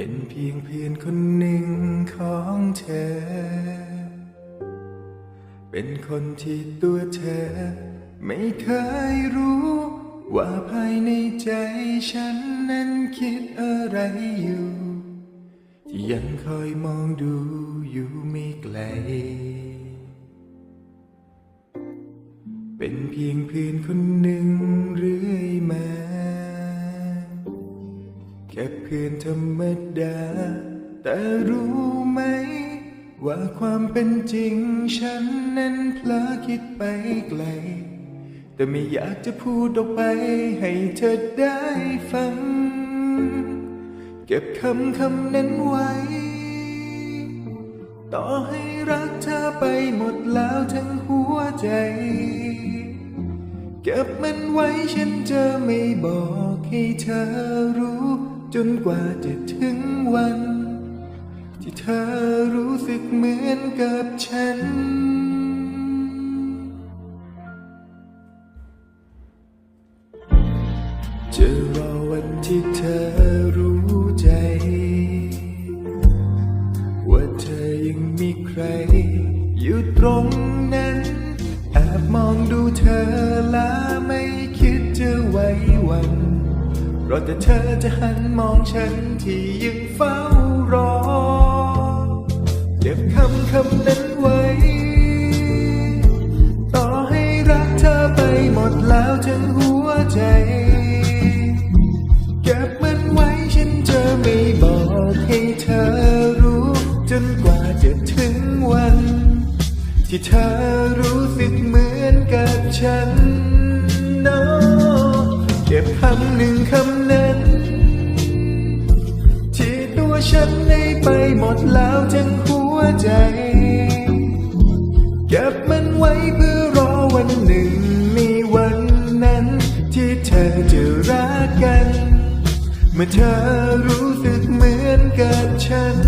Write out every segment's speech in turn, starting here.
เป็นเพียงเพื่อนคนหนึ่งของเธอ เป็นคนที่ตัวเธอ ไม่เคยรู้ ว่าภายในใจฉันนั้นคิดอะไรอยู่ ที่ยังคอยมองดูอยู่ไม่ไกล เป็นเพียงเพื่อนคนหนึ่ง ค่เพื่อนธรรมดา แต่รู้ไหม ว่าความเป็นจริงฉันนั้นเพลอคิดไปไกล แต่ไม่อยากจะพูดออกไปให้เธอได้ฟัง เก็บคำคำนั้นไว้ ต่อให้รักเธอไปหมดแล้วทั้งหัวใจเก็บมันไว้ฉันจะไม่บอกให้เธอรู้ จนกว่าจะถึงวัน ที่เธอรู้สึกเหมือนกับฉัน จะรอวันที่เธอรู้ใจ ว่าเธอยังมีใคร อยู่ตรงนั้นแอบมองดูเธอแล้วไม่ รอแต่เธอจะหันมองฉันที่ยังเฝ้ารอเก็บคำคำนั้นไว้ ต่อให้รักเธอไปหมดแล้วทั้งหัวใจเก็บมันไว้ฉันจะไม่บอกให้เธอรู้ จนกว่าจะถึงวัน ที่เธอรู้สึกเหมือนกับฉันเนาะเก็บคำหนึ่งคำ ฉันได้ไปหมดแล้วทั้งหัวใจ เก็บมันไว้เพื่อรอวันหนึ่ง มีวันนั้น ที่เธอจะรักกัน เมื่อเธอรู้สึกเหมือนกับฉัน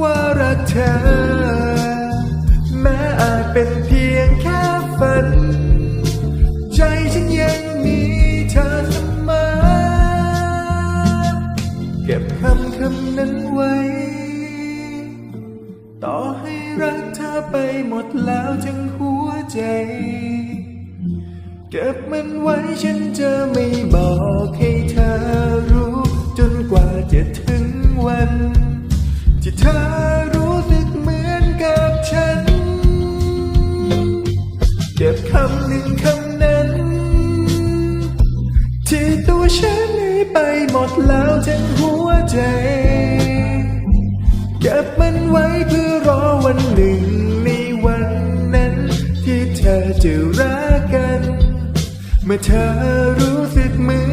ว่ารักเธอ แม้อาจเป็นเพียงแค่ฝัน ดแล้วทั้งหัวใจ เก็บมันไว้ฉันจะไม่บอกให้เธอรู้ จนกว่าจะถึงวัน ที่เธอรู้สึกเหมือนกับฉัน เก็บคำหนึ่งคำนั้น ที่ตัวฉันให้ไปหมดแล้วทั้งหัวใจ เก็บมันไว้เพื่อรอวันหนึ่ง จะรักกัน เมื่อเธอรู้สึกมือ